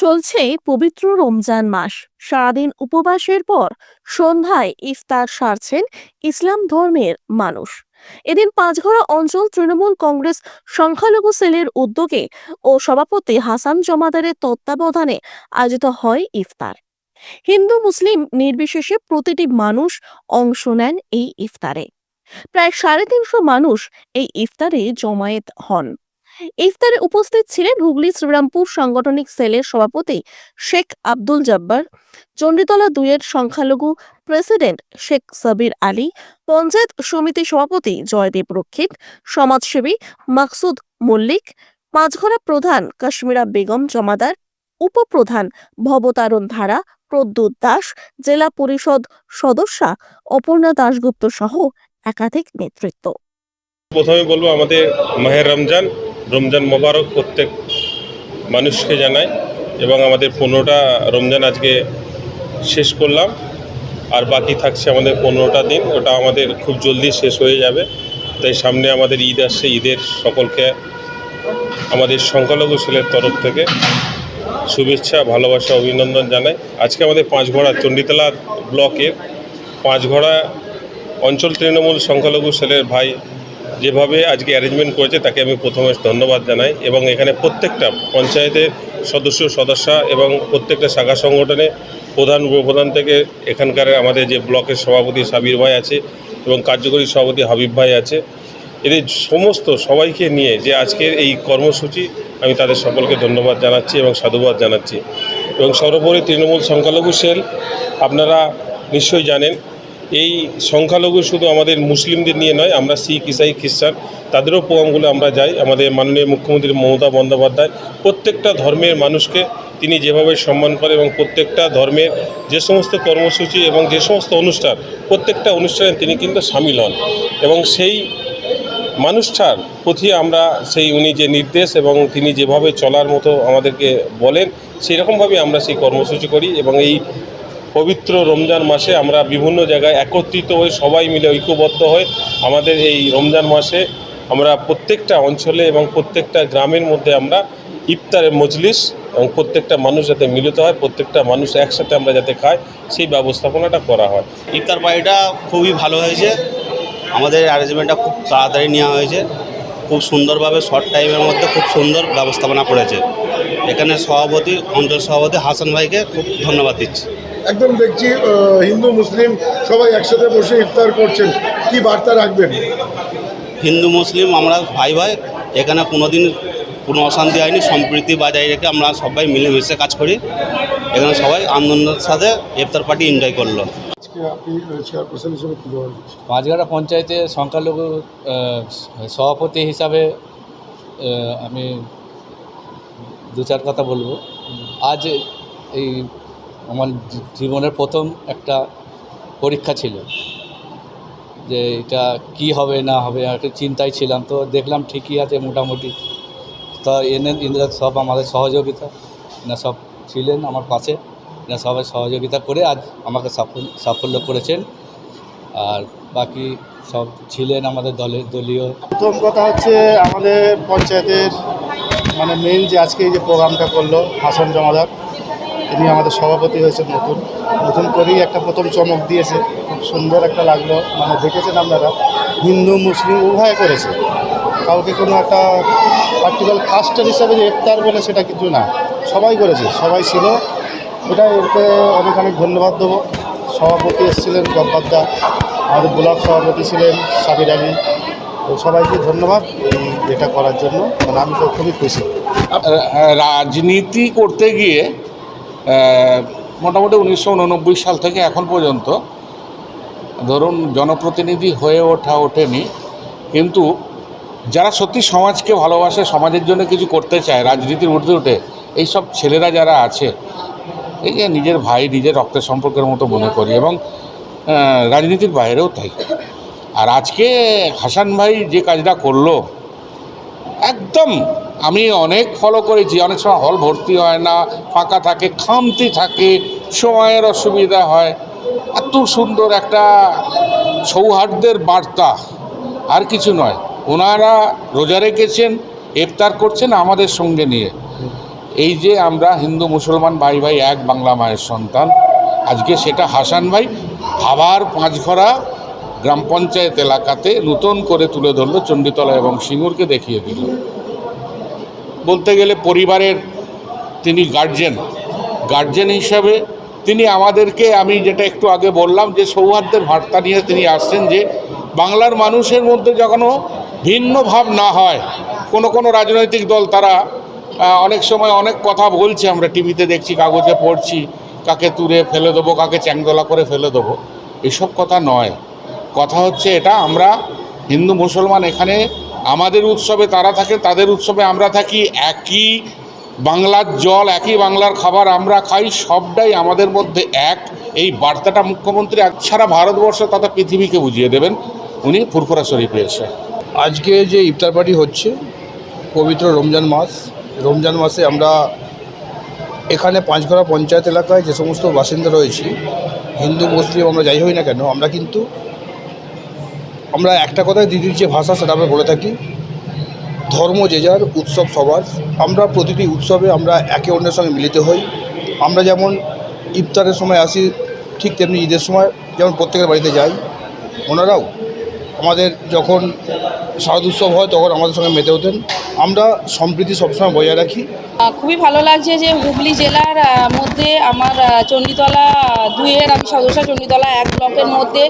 চলছে পবিত্র রমজান মাস। সারাদিন উপবাসের পর সন্ধ্যায় ইফতার সারছেন ইসলাম ধর্মের মানুষ। এদিন পাঁচঘরা অঞ্চল তৃণমূল কংগ্রেস সংখ্যালঘু সেলের উদ্যোগে ও সভাপতি হাসান জমাদারের তত্ত্বাবধানে আয়োজিত হয় ইফতার। হিন্দু, মুসলিম নির্বিশেষে প্রতিটি মানুষ অংশ নেন এই ইফতারে। প্রায় সাড়ে তিনশো মানুষ এই ইফতারে জমায়েত হন। ইফতারে উপস্থিত ছিলেন হুগলি শ্রীরামপুর সাংগঠনিক সেলের সভাপতি শেখ আব্দুল জব্বার, চণ্ডীতলা দুইয়ের সংখ্যালঘু প্রেসিডেন্ট শেখ সাবির আলী, পঞ্চায়েত সমিতি সভাপতি জয়দেব রক্ষিত, সমাজসেবী মাকসুদ মল্লিক, পাঁচঘরা প্রধান কাশ্মীরা বেগম জমাদার, উপপ্রধান ভবতারণ ধারা, প্রদ্যুৎ দাস, জেলা পরিষদ সদস্যা অপর্ণা দাশগুপ্ত সহ একাধিক নেতৃত্ব। প্রথমে বলব আমাদের মাহের রমজান রমজান মোবারক প্রত্যেক মানুষকে জানাই এবং আমাদের পনেরোটা রমজান আজকে শেষ করলাম। আর বাকি থাকছে আমাদের পনেরোটা দিন, ওটা আমাদের খুব জলদি শেষ হয়ে যাবে। তাই সামনে আমাদের ঈদ আসছে, ঈদের সকলকে, আমাদের সংখ্যালঘু সেলের তরফ থেকে শুভেচ্ছা, ভালোবাসা, অভিনন্দন জানাই। আজকে আমাদের পাঁচঘোড়া চণ্ডীতলা ব্লকের পাঁচঘোড়া অঞ্চল তৃণমূল সংখ্যালঘু সেলের ভাই যেভাবে আজকে অ্যারেঞ্জমেন্ট করেছে, তাকে আমি প্রথমে ধন্যবাদ জানাই এবং এখানে প্রত্যেকটা পঞ্চায়েতের সদস্য, সদস্যা এবং প্রত্যেকটা শাখা সংগঠনে প্রধান, উপপ্রধান থেকে এখানকার আমাদের যে ব্লকের সভাপতি সাবির ভাই আছে এবং কার্যকরী সভাপতি হাবিব ভাই আছে। এদের সমস্ত সবাইকে নিয়ে যে আজকের এই কর্মসূচি, আমি তাদের সকলকে ধন্যবাদ জানাচ্ছি এবং সাধুবাদ জানাচ্ছি। এবং সর্বোপরি তৃণমূল সংখ্যালঘু সেল, আপনারা নিশ্চয়ই জানেন এই সংখ্যালঘু শুধু আমাদের মুসলিমদের নিয়ে নয়, আমরা শিখ, ইসাই, খ্রিস্টান, তাদেরও প্রোগ্রামগুলো আমরা যাই। আমাদের মাননীয় মুখ্যমন্ত্রী মমতা বন্দ্যোপাধ্যায় প্রত্যেকটা ধর্মের মানুষকে তিনি যেভাবে সম্মান করে এবং প্রত্যেকটা ধর্মের যে সমস্ত কর্মসূচি এবং যে সমস্ত অনুষ্ঠান, প্রত্যেকটা অনুষ্ঠানে তিনি কিন্তু সামিল হন। এবং সেই মানুষটার প্রতি আমরা সেই উনি যে নির্দেশ এবং তিনি যেভাবে চলার মতো আমাদেরকে বলেন সেই রকমভাবে আমরা সেই কর্মসূচি করি এবং এই পবিত্র রমজান মাসে আমরা বিভিন্ন জায়গায় একত্রিত হয়ে সবাই মিলে ঐক্যবদ্ধ হয়ে আমাদের এই রমজান মাসে আমরা প্রত্যেকটা অঞ্চলে এবং প্রত্যেকটা গ্রামের মধ্যে আমরা ইফতারের মজলিস এবং প্রত্যেকটা মানুষ যাতে মিলিত হয়, প্রত্যেকটা মানুষ একসাথে আমরা যাতে খাই, সেই ব্যবস্থাপনাটা করা হয়। ইফতার পার্টিটা খুবই ভালো হয়েছে। আমাদের অ্যারেঞ্জমেন্টটা খুব তাড়াতাড়ি নেওয়া হয়েছে। খুব সুন্দরভাবে শর্ট টাইমের মধ্যে খুব সুন্দর ব্যবস্থাপনা করেছে। এখানে সভাপতি, অঞ্চল সভাপতি হাসান ভাইকে খুব ধন্যবাদ দিচ্ছি। একদম দেখছি হিন্দু মুসলিম সবাই একসাথে বসে ইফতার করছেন। কি বার্তা রাখবেন? হিন্দু মুসলিম আমরা ভাই ভাই এখানে কোনো দিন কোনো অশান্তি হয়নি সম্প্রীতি বজায় রেখে আমরা সবাই মিলেমিশে কাজ করি। এখানে সবাই আনন্দের সাথে ইফতার পার্টি এনজয় করল। আজকে আপনি হিসেবে কী দেওয়া হয়েছে পাঁচগাড়া পঞ্চায়েতে সংখ্যালঘু সভাপতি হিসাবে আমি দু চার কথা বলব। আজ এই আমার জীবনের প্রথম একটা পরীক্ষা ছিল যে এটা কি হবে, না হবে একটা চিন্তায় ছিলাম। তো দেখলাম ঠিকই আছে মোটামুটি। তা এনে ইন্দ্রা সব আমাদের সহযোগিতা না সব ছিলেন আমার পাশে। না সবাই সহযোগিতা করে আজ আমাকে সাফল্য করেছেন। আর বাকি সব ছিলেন আমাদের দলের দলীয়। প্রথম কথা হচ্ছে আমাদের পঞ্চায়েতের মানে মেইন যে আজকে এই যে প্রোগ্রামটা করল হাসান জমাদার। তিনি আমাদের সভাপতি হয়েছেন নতুন। নতুন করেই একটা প্রথম চমক দিয়েছে। খুব সুন্দর একটা লাগল। মানে দেখেছেন আপনারা, হিন্দু, মুসলিম উভয় করেছে। কাউকে কোনো একটা পার্টিকুলার কাস্টের হিসাবে যে ইফতার বলে সেটা কিছু না। সবাই করেছে, সবাই ছিল। এটা এতে অনেক অনেক ধন্যবাদ দেবো। সভাপতি এসেছিলেন গব্বারদা আমাদের ব্লক সভাপতি ছিলেন সাবির আলী। তো সবাইকে ধন্যবাদ এটা করার জন্য। মানে আমি তো খুবই খুশি। রাজনীতি করতে গিয়ে মোটামুটি উনিশশো উননব্বই সাল থেকে এখন পর্যন্ত ধরুন জনপ্রতিনিধি হয়ে ওঠা ওঠেনি। কিন্তু যারা সত্যি সমাজকে ভালোবাসে, সমাজের জন্য কিছু করতে চায়, রাজনীতির ঊর্ধ্বে উঠে, এইসব ছেলেরা যারা আছে, এই যে নিজের ভাই, নিজের রক্তের সম্পর্কের মতো মনে করি এবং রাজনীতির বাইরেও তাই। আর আজকে হাসান ভাই যে কাজটা করল, একদম আমি অনেক ফলো করেছি, অনেক সময় হল ভর্তি হয় না, ফাঁকা থাকে, খামতি থাকে, সময়ের অসুবিধা হয়। এত সুন্দর একটা সৌহার্দ্যের বার্তা, আর কিছু নয়। ওনারা রোজা রেখেছেন, ইফতার করছেন আমাদের সঙ্গে নিয়ে। এই যে আমরা হিন্দু মুসলমান ভাই ভাই এক বাংলা মায়ের সন্তান, আজকে সেটা হাসান ভাই আবার পাঁচঘরা গ্রাম পঞ্চায়েত এলাকাতে নতুন করে তুলে ধরলো, চণ্ডীতলা এবং সিঙ্গুরকে দেখিয়ে দিল। বলতে গেলে পরিবারের তিনি গার্জেন গার্জেন হিসাবে তিনি আমাদেরকে, আমি যেটা একটু আগে বললাম যে সৌহার্দ্যের বার্তা নিয়ে তিনি আসছেন যে বাংলার মানুষের মধ্যে যখনও ভিন্ন ভাব না হয়, কোনো কোনো রাজনৈতিক দল তারা অনেক সময় অনেক কথা বলছে, আমরা টিভিতে দেখছি, কাগজে পড়ছি, কাকে তুলে ফেলে দেবো, কাকে চ্যাংদোলা করে ফেলে দেবো, এসব কথা নয়। কথা হচ্ছে এটা, আমরা হিন্দু মুসলমান এখানে আমাদের উৎসবে তারা থাকে, তাদের উৎসবে আমরা থাকি, একই বাংলার জল, একই বাংলার খাবার আমরা খাই, সবটাই আমাদের মধ্যে এক। এই বার্তাটা মুখ্যমন্ত্রী এক সারা ভারতবর্ষ তথা পৃথিবীকে বুঝিয়ে দেবেন। উনি ফুরফুরা শরীফে এসে। আজকে যে ইফতার পার্টি হচ্ছে, পবিত্র রমজান মাস, রমজান মাসে আমরা এখানে পাঁচঘরা পঞ্চায়েত এলাকায় যে সমস্ত বাসিন্দা রয়েছি, হিন্দু, মুসলিম, আমরা যাই হই না কেন, আমরা কিন্তু আমরা একটা কথাই দিদির যে ভাষা সেটা আমরা বলে থাকি। ধর্ম যে যার, উৎসব সবার। আমরা প্রতিটি উৎসবে আমরা একে অন্যের সঙ্গে মিলিত হই। আমরা যেমন ইফতারের সময় আসি, ঠিক তেমনি ঈদের সময় যেমন প্রত্যেকের বাড়িতে যাই। ওনারাও আমাদের যখন শারদ উৎসব হয় তখন আমাদের সঙ্গে মেতে হতেন আমরা সম্প্রীতি সবসময় বজায় রাখি। খুবই ভালো লাগছে যে হুগলি জেলার মধ্যে আমার চণ্ডীতলা দুইয়ের আমি সদস্য, চণ্ডীতলা এক ব্লকের মধ্যে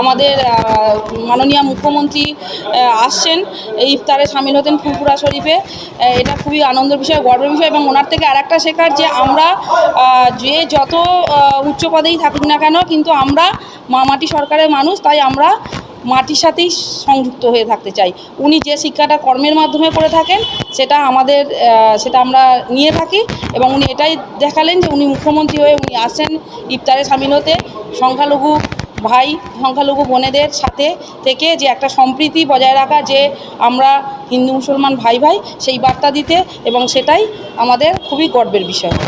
আমাদের মাননীয় মুখ্যমন্ত্রী আসছেন। ইফতারে সামিল হতেন ফুলপুরা শরীফে। এটা খুবই আনন্দের বিষয়, গর্বের বিষয় এবং ওনার থেকে আর একটা শেখার যে আমরা যে যত উচ্চ পদেই থাকুক না কেন, কিন্তু আমরা মামাটি সরকারের মানুষ, তাই আমরা মাটির সাথেই সংযুক্ত হয়ে থাকতে চাই। উনি যে শিক্ষাটা কর্মের মাধ্যমে করে থাকেন, সেটা আমাদের সেটা আমরা নিয়ে থাকি এবং উনি এটাই দেখালেন যে উনি মুখ্যমন্ত্রী হয়ে উনি আসেন ইফতারে সামিল হতে। সংখ্যালঘু ভাই, সংখ্যালঘু বোনেদের সাথে থেকে যে একটা সম্প্রীতি বজায় রাখা যে আমরা হিন্দু মুসলমান ভাই ভাই সেই বার্তা দিতে এবং সেটাই আমাদের খুবই গর্বের বিষয়।